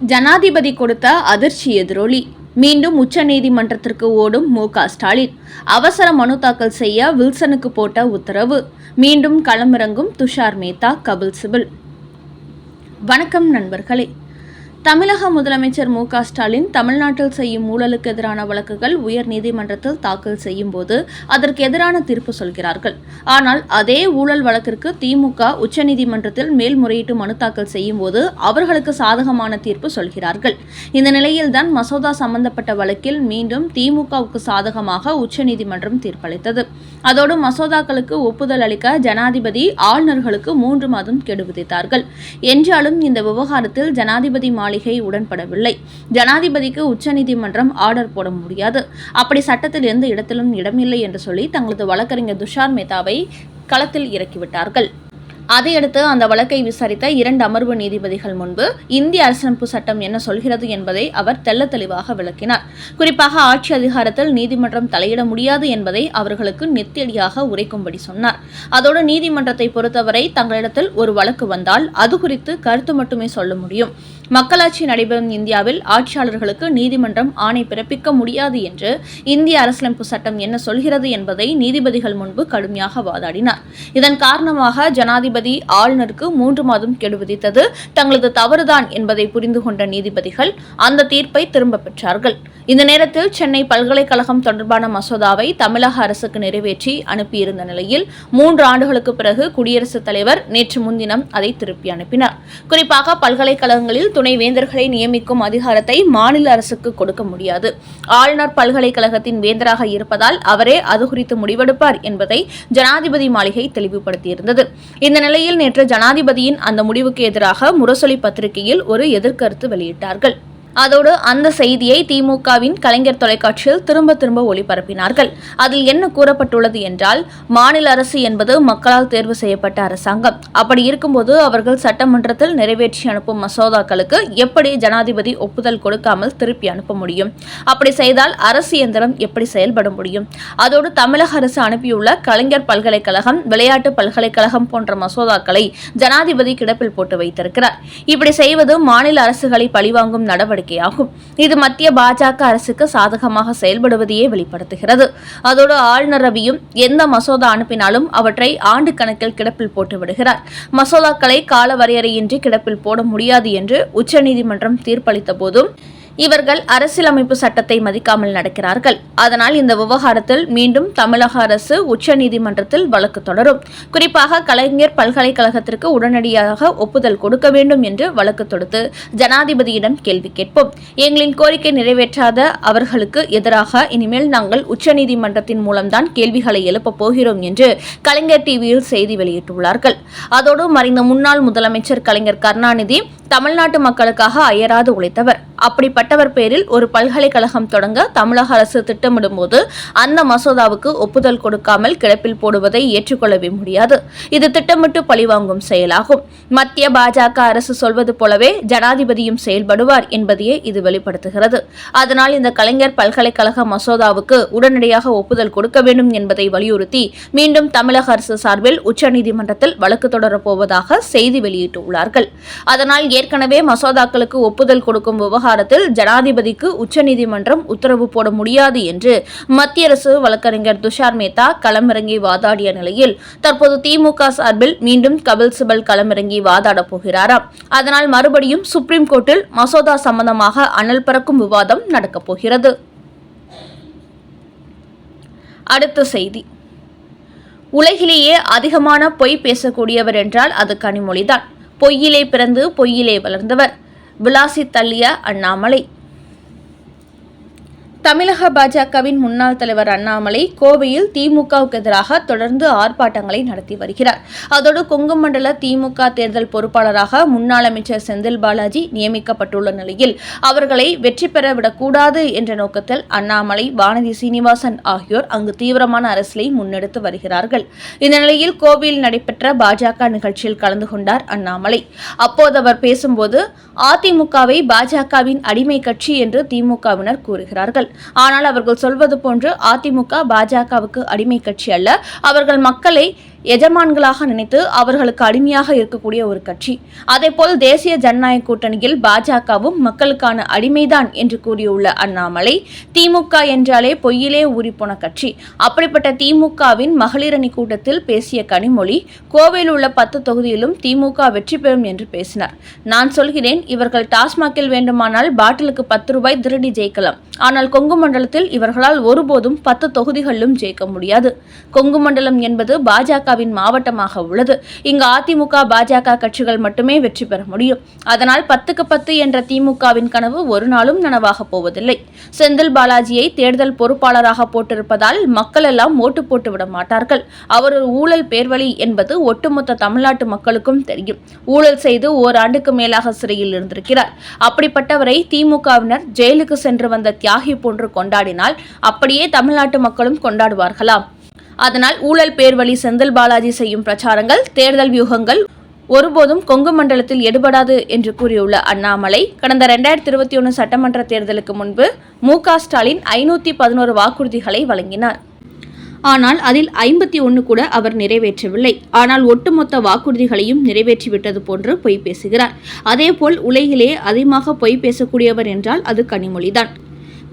ஜனாதிபதி கொடுத்த அதிர்ச்சி எதிரொலி. மீண்டும் உச்சநீதிமன்றத்திற்கு ஓடும் மு க ஸ்டாலின். அவசர மனு தாக்கல் செய்ய வில்சனுக்கு போட்ட உத்தரவு. மீண்டும் களமிறங்கும் துஷார் மேத்தா கபில் சிபில். வணக்கம் நண்பர்களே. தமிழக முதலமைச்சர் மு ஸ்டாலின் தமிழ்நாட்டில் செய்யும் ஊழலுக்கு எதிரான வழக்குகள் உயர் நீதிமன்றத்தில் தாக்கல் செய்யும் போது அதற்கு எதிரான தீர்ப்பு சொல்கிறார்கள். ஆனால் அதே ஊழல் வழக்கிற்கு திமுக உச்சநீதிமன்றத்தில் மேல்முறையீட்டு மனு தாக்கல் செய்யும் போது அவர்களுக்கு சாதகமான தீர்ப்பு சொல்கிறார்கள். இந்த நிலையில்தான் மசோதா சம்பந்தப்பட்ட வழக்கில் மீண்டும் திமுகவுக்கு சாதகமாக உச்சநீதிமன்றம் தீர்ப்பளித்தது. அதோடு மசோதாக்களுக்கு ஒப்புதல் அளிக்க ஜனாதிபதி ஆளுநர்களுக்கு மூன்று மாதம் கெடு விதித்தார்கள் என்றாலும் இந்த விவகாரத்தில் ஜனாதிபதி மாளிகை உடன்படவில்லை. ஜனாதிபதிக்கு உச்சநீதிமன்றம் ஆர்டர் போட முடியாது. அப்படி சட்டத்தில் எந்த இடத்திலும் இடமில்லை என்று சொல்லி தங்களது வழக்கறிஞர் துஷார் மேத்தாவை களத்தில் இறக்கிவிட்டார்கள். அதையடுத்து அந்த வழக்கை விசாரித்த இரண்டு அமர்வு நீதிபதிகள் முன்பு இந்திய அரசமைப்பு சட்டம் என்ன சொல்கிறது என்பதை அவர் தெல்ல தெளிவாக விளக்கினார். குறிப்பாக ஆட்சி அதிகாரத்தில் நீதிமன்றம் தலையிட முடியாது என்பதை அவர்களுக்கு நெத்தியடியாக உரைக்கும்படி சொன்னார். அதோடு நீதிமன்றத்தை பொறுத்தவரை தங்களிடத்தில் ஒரு வழக்கு வந்தால் அது குறித்து கருத்து மட்டுமே சொல்ல முடியும். மக்களாட்சி நடைபெறும் இந்தியாவில் ஆட்சியாளர்களுக்கு நீதிமன்றம் ஆணை பிறப்பிக்க முடியாது என்று இந்திய அரசியலமைப்பு சட்டம் என்ன சொல்கிறது என்பதை நீதிபதிகள் முன்பு கடுமையாக வாதாடினார். இதன் காரணமாக ஜனாதிபதி ஆளுநருக்கு மூன்று மாதம் கெடு விதித்தது தங்களது தவறுதான் என்பதை புரிந்து கொண்ட நீதிபதிகள் அந்த தீர்ப்பை திரும்பப் பெற்றார்கள். இந்த நேரத்தில் சென்னை பல்கலைக்கழகம் தொடர்பான மசோதாவை தமிழக அரசுக்கு நிறைவேற்றி அனுப்பியிருந்த நிலையில் மூன்று ஆண்டுகளுக்கு பிறகு குடியரசுத் தலைவர் நேற்று முன்தினம் அதை திருப்பி அனுப்பினார். குறிப்பாக பல்கலைக்கழகங்களில் துணைவேந்தர்களை நியமிக்கும் அதிகாரத்தை மாநில அரசுக்கு கொடுக்க முடியாது. ஆளுநர் பல்கலைக்கழகத்தின் வேந்தராக இருப்பதால் அவரே அது குறித்து முடிவெடுப்பார் என்பதை ஜனாதிபதி மாளிகை தெளிவுபடுத்தியிருந்தது. இந்த நிலையில் நேற்று ஜனாதிபதியின் அந்த முடிவுக்கு எதிராக முரசொலி பத்திரிகையில் ஒரு எதிர்கருத்து வெளியிட்டார்கள். அதோடு அந்த செய்தியை திமுகவின் கலைஞர் தொலைக்காட்சியில் திரும்ப திரும்ப ஒளிபரப்பினார்கள். அதில் என்ன கூறப்பட்டுள்ளது என்றால் மாநில அரசு என்பது மக்களால் தேர்வு செய்யப்பட்ட அரசாங்கம். அப்படி இருக்கும்போது அவர்கள் சட்டமன்றத்தில் நிறைவேற்றி அனுப்பும் மசோதாக்களுக்கு எப்படி ஜனாதிபதி ஒப்புதல் கொடுக்காமல் திருப்பி அனுப்ப முடியும்? அப்படி செய்தால் அரசு இயந்திரம் எப்படி செயல்பட முடியும்? அதோடு தமிழக அரசு அனுப்பியுள்ள கலைஞர் பல்கலைக்கழகம் விளையாட்டு பல்கலைக்கழகம் போன்ற மசோதாக்களை ஜனாதிபதி கிடப்பில் போட்டு வைத்திருக்கிறார். இப்படி செய்வது மாநில அரசுகளை பழிவாங்கும் நடவடிக்கை நடவடிக்கையாகும். இது மத்திய பாஜக அரசுக்கு சாதகமாக செயல்படுவதையே வெளிப்படுத்துகிறது. அதோடு ஆளுநர் ரவியும் எந்த மசோதா அனுப்பினாலும் அவற்றை ஆண்டு கணக்கில் கிடப்பில் போட்டு விடுகிறார். மசோதாக்களை காலவரையறையின்றி கிடப்பில் போட முடியாது என்று உச்சநீதிமன்றம் தீர்ப்பளித்த போதும் இவர்கள் அரசியலமைப்பு சட்டத்தை மதிக்காமல் நடக்கிறார்கள். அதனால் இந்த விவகாரத்தில் மீண்டும் தமிழக அரசு உச்சநீதிமன்றத்தில் வழக்கு தொடரும். குறிப்பாக கலைஞர் பல்கலைக்கழகத்திற்கு உடனடியாக ஒப்புதல் கொடுக்க வேண்டும் என்று வழக்கு தொடுத்து ஜனாதிபதியிடம் கேள்வி கேட்போம். எங்களின் கோரிக்கை நிறைவேற்றாத அவர்களுக்கு எதிராக இனிமேல் நாங்கள் உச்சநீதிமன்றத்தின் மூலம்தான் கேள்விகளை எழுப்பப் போகிறோம் என்று கலைஞர் டிவியில் செய்தி வெளியிட்டுள்ளார்கள். அதோடு மறைந்த முன்னாள் முதலமைச்சர் கலைஞர் கருணாநிதி தமிழ்நாட்டு மக்களுக்காக அயராது உழைத்தவர். அப்படிப்பட்டவர் பேரில் ஒரு பல்கலைக்கழகம் தொடங்க தமிழக அரசு திட்டமிடும் போது அந்த மசோதாவுக்கு ஒப்புதல் கொடுக்காமல் கிடப்பில் போடுவதை ஏற்றுக்கொள்ளவே முடியாது. இது திட்டமிட்டு பழிவாங்கும் செயலாகும். மத்திய பாஜக அரசு சொல்வது போலவே ஜனாதிபதியும் செயல்படுவார் என்பதையே இது வெளிப்படுத்துகிறது. அதனால் இந்த கலைஞர் பல்கலைக்கழக மசோதாவுக்கு உடனடியாக ஒப்புதல் கொடுக்க வேண்டும் என்பதை வலியுறுத்தி மீண்டும் தமிழக அரசு சார்பில் உச்சநீதிமன்றத்தில் வழக்கு தொடரப்போவதாக செய்தி வெளியிட்டுள்ளார்கள். அதனால் ஏற்கனவே மசோதாக்களுக்கு ஒப்புதல் கொடுக்கும் விவகாரத்தில் ஜனாதிபதிக்கு உச்சநீதிமன்றம் உத்தரவு போட முடியாது என்று மத்திய அரசு வழக்கறிஞர் துஷார் மேத்தா களமிறங்கி வாதாடிய நிலையில் தற்போது திமுக சார்பில் மீண்டும் கபில் சிபல் களமிறங்கி வாதாடப் போகிறாராம். அதனால் மறுபடியும் சுப்ரீம் கோர்ட்டில் மசோதா சம்பந்தமாக அனல் பறக்கும் விவாதம் நடக்கப் போகிறது. அடுத்த செய்தி. உலகிலேயே அதிகமான பொய் பேசக்கூடியவர் என்றால் அது கனிமொழிதான். பொய்யிலே பிறந்து பொய்யிலே வளர்ந்தவர். விலாசி தள்ளிய அண்ணாமலை. தமிழக பாஜகவின் முன்னாள் தலைவர் அண்ணாமலை கோவையில் திமுகவுக்கு எதிராக தொடர்ந்து ஆர்ப்பாட்டங்களை நடத்தி வருகிறார். அதோடு கொங்கு மண்டல திமுக தேர்தல் பொறுப்பாளராக முன்னாள் அமைச்சர் செந்தில் பாலாஜி நியமிக்கப்பட்டுள்ள நிலையில் அவர்களை வெற்றி பெற விடக்கூடாது என்ற நோக்கத்தில் அண்ணாமலை வானதி சீனிவாசன் ஆகியோர் அங்கு தீவிரமான அரசியலை முன்னெடுத்து வருகிறார்கள். இந்த நிலையில் கோவையில் நடைபெற்ற பாஜக நிகழ்ச்சியில் கலந்து கொண்டார் அண்ணாமலை. அப்போது அவர் பேசும்போது அதிமுகவை பாஜகவின் அடிமை கட்சி என்று திமுகவினர் கூறுகிறார்கள். ஆனால் அவர்கள் சொல்வது போன்று அதிமுக பாஜகவுக்கு அடிமை கட்சி அல்ல. அவர்கள் மக்களை எஜமான்களாக நினைத்து அவர்களுக்கு அடிமையாக இருக்கக்கூடிய ஒரு கட்சி. அதேபோல் தேசிய ஜனநாயக கூட்டணியில் பாஜகவும் மக்களுக்கான அடிமைதான் என்று கூறியுள்ள அண்ணாமலை திமுக என்றாலே பொய்யிலே ஊறிப்போன கட்சி. அப்படிப்பட்ட திமுகவின் மகளிரணி கூட்டத்தில் பேசிய கனிமொழி கோவையில் உள்ள பத்து தொகுதியிலும் திமுக வெற்றி பெறும் என்று பேசினார். நான் சொல்கிறேன் இவர்கள் டாஸ்மாகில் வேண்டுமானால் பாட்டிலுக்கு பத்து ரூபாய் திருடி ஜெயிக்கலாம். ஆனால் கொங்கு மண்டலத்தில் இவர்களால் ஒருபோதும் பத்து தொகுதிகளிலும் ஜெயிக்க முடியாது. கொங்கு மண்டலம் என்பது பாஜகவின் மாவட்டமாக உள்ளது. இங்கு அதிமுக பாஜக கட்சிகள் மட்டுமே வெற்றி பெற முடியும். அதனால் பத்துக்கு பத்து என்ற திமுகவின் கனவு ஒரு நாளும் நனவாக போவதில்லை. செந்தில் பாலாஜியை தேர்தல் பொறுப்பாளராக போட்டிருப்பதால் மக்கள் எல்லாம் ஓட்டு போட்டு விட மாட்டார்கள். அவர் ஒரு ஊழல் பேர்வழி என்பது ஒட்டுமொத்த தமிழ்நாட்டு மக்களுக்கும் தெரியும். ஊழல் செய்து ஓராண்டுக்கு மேலாக சிறையில் இருந்திருக்கிறார். அப்படிப்பட்டவரை திமுகவினர் ஜெயிலுக்கு சென்று வந்த தியாகி போன்று கொண்டாடினால் அப்படியே தமிழ்நாட்டு மக்களும் கொண்டாடுவார்களாம். அதனால் ஊழல் பேர்வழி செந்தில் பாலாஜி செய்யும் பிரச்சாரங்கள் தேர்தல் வியூகங்கள் ஒருபோதும் கொங்கு மண்டலத்தில் எடுபடாது என்று கூறியுள்ள அண்ணாமலை கடந்த இரண்டாயிரத்தி இருபத்தி ஒன்று சட்டமன்ற தேர்தலுக்கு முன்பு மு க ஸ்டாலின் ஐநூற்றி பதினோரு வாக்குறுதிகளை வழங்கினார். ஆனால் அதில் ஐம்பத்தி ஒன்று கூட அவர் நிறைவேற்றவில்லை. ஆனால் ஒட்டுமொத்த வாக்குறுதிகளையும் நிறைவேற்றிவிட்டது போன்று பொய் பேசுகிறார். அதேபோல் உலகிலே அதிகமாக பொய் பேசக்கூடியவர் என்றால் அது கனிமொழிதான்.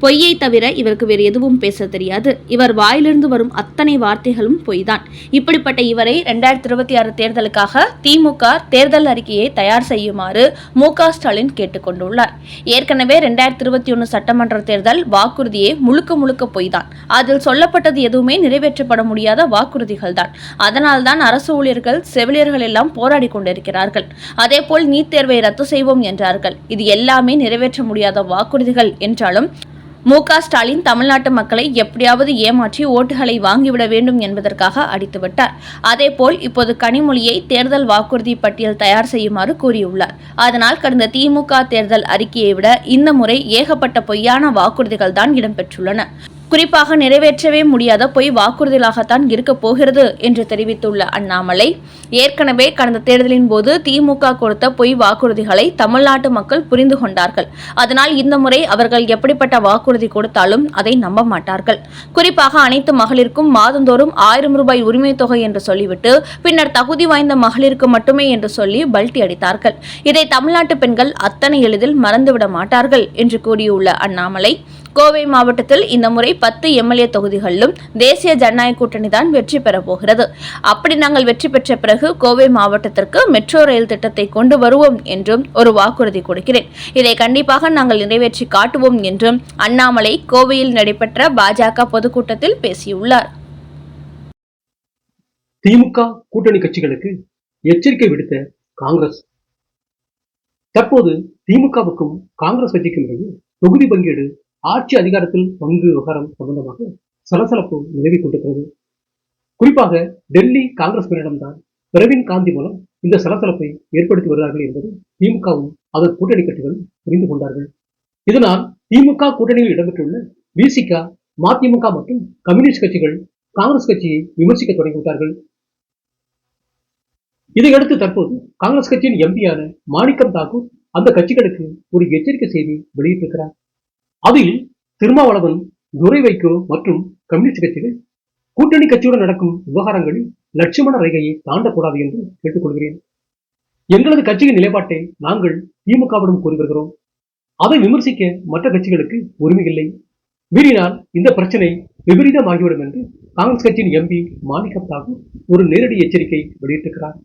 பொய்யை தவிர இவருக்கு வேறு எதுவும் பேச தெரியாது. இவர் வாயிலிருந்து வரும் அத்தனை வார்த்தைகளும் பொய்தான். இப்படிப்பட்ட இவரை இரண்டாயிரத்தி இருபத்தி ஆறு தேர்தலுக்காக திமுக தேர்தல் அறிக்கையை தயார் செய்யுமாறு மு க ஸ்டாலின் கேட்டுக்கொண்டுள்ளார் ஏற்கனவே இரண்டாயிரத்தி இருபத்தி ஒன்று சட்டமன்ற தேர்தல் வாக்குறுதியே முழுக்க முழுக்க பொய்தான். அதில் சொல்லப்பட்டது எதுவுமே நிறைவேற்றப்பட முடியாத வாக்குறுதிகள் தான் அதனால்தான் அரசு ஊழியர்கள் செவிலியர்கள் எல்லாம் போராடி கொண்டிருக்கிறார்கள். அதேபோல் நீட் தேர்வை ரத்து செய்வோம் என்றார்கள். இது எல்லாமே நிறைவேற்ற முடியாத வாக்குறுதிகள் என்றாலும் மு ஸ்டாலின் தமிழ்நாட்டு மக்களை எப்படியாவது ஏமாற்றி ஓட்டுகளை வாங்கிவிட வேண்டும் என்பதற்காக அடித்துவிட்டார். அதேபோல் இப்போது கனிமொழியை தேர்தல் வாக்குறுதி பட்டியல் தயார் செய்யுமாறு கூறியுள்ளார். அதனால் கடந்த திமுக தேர்தல் அறிக்கையை விட இந்த முறை ஏகப்பட்ட பொய்யான வாக்குறுதிகள் தான் இடம்பெற்றுள்ளன. குறிப்பாக நிறைவேற்றவே முடியாத பொய் வாக்குறுதிகளாகத்தான் இருக்கப் போகிறது என்று தெரிவித்துள்ள அண்ணாமலை ஏற்கனவே கடந்த தேர்தலின் போது திமுக கொடுத்த பொய் வாக்குறுதிகளை தமிழ்நாட்டு மக்கள் புரிந்து கொண்டார்கள். அதனால் இந்த முறை அவர்கள் எப்படிப்பட்ட வாக்குறுதி கொடுத்தாலும் அதை நம்ப மாட்டார்கள். குறிப்பாக அனைத்து மகளிருக்கும் மாதந்தோறும் ஆயிரம் ரூபாய் உரிமை தொகை என்று சொல்லிவிட்டு பின்னர் தகுதி வாய்ந்த மகளிருக்கு மட்டுமே என்று சொல்லி பல்டி அடித்தார்கள். இதை தமிழ்நாட்டு பெண்கள் அத்தனை எளிதில் மறந்துவிட மாட்டார்கள் என்று கூறியுள்ள அண்ணாமலை கோவை மாவட்டத்தில் இந்த முறை பத்து எம்எல்ஏ தொகுதிகளிலும் தேசிய ஜனநாயக கூட்டணி தான் வெற்றி பெறப் போகிறது. அப்படி நாங்கள் வெற்றி பெற்ற பிறகு கோவை மாவட்டத்திற்கு மெட்ரோ ரயில் திட்டத்தை கொண்டு வருவோம் என்றும் ஒரு வாக்குறுதி கொடுக்கிறேன். இதை கண்டிப்பாக நாங்கள் நிறைவேற்றி காட்டுவோம் என்றும் அண்ணாமலை கோவையில் நடைபெற்ற பாஜக பொதுக்கூட்டத்தில் பேசியுள்ளார். திமுக கூட்டணி கட்சிகளுக்கு எச்சரிக்கை விடுத்த காங்கிரஸ். தற்போது திமுகவுக்கும் காங்கிரஸ் கட்சிக்கும் இடையே தொகுதி பங்கீடு ஆட்சி அதிகாரத்தில் பங்கு விவகாரம் சம்பந்தமாக சலசலப்பு நிலவிக் கொண்டிருக்கிறது. குறிப்பாக டெல்லி காங்கிரஸ் காங்கிரஸ்களிடம்தான் பிரவீன் காந்தி மூலம் இந்த சலசலப்பை ஏற்படுத்தி வருகிறார்கள் என்பது திமுகவும் அதன் கூட்டணி கட்சிகள் புரிந்து கொண்டார்கள். இதனால் திமுக கூட்டணியில் இடம்பெற்றுள்ள விசிக மதிமுக மற்றும் கம்யூனிஸ்ட் கட்சிகள் காங்கிரஸ் கட்சியை விமர்சிக்க தொடங்கிவிட்டார்கள். இதையடுத்து தற்போது காங்கிரஸ் கட்சியின் எம்பியான மாணிக்கம் தாக்கூர் அந்த கட்சிகளுக்கு ஒரு எச்சரிக்கை செய்தி வெளியிட்டிருக்கிறார். அதில் திருமாவளவன் துரை வைகோ மற்றும் கம்யூனிஸ்ட் கட்சிகள் கூட்டணி கட்சியுடன் நடக்கும் விவகாரங்களில் லட்சுமண ரேகையை தாண்டக்கூடாது என்று கேட்டுக்கொள்கிறேன். எங்களது கட்சியின் நிலைப்பாட்டை நாங்கள் திமுகவிடம் கூறி வருகிறோம். அதை விமர்சிக்க மற்ற கட்சிகளுக்கு உரிமை இல்லை மீறினால் இந்த பிரச்சனை விபரீதமாகிவிடும் என்று காங்கிரஸ் கட்சியின் எம்பி மாணிக்கம் தாக்கூர் ஒரு நேரடி எச்சரிக்கை வெளியிட்டிருக்கிறார்.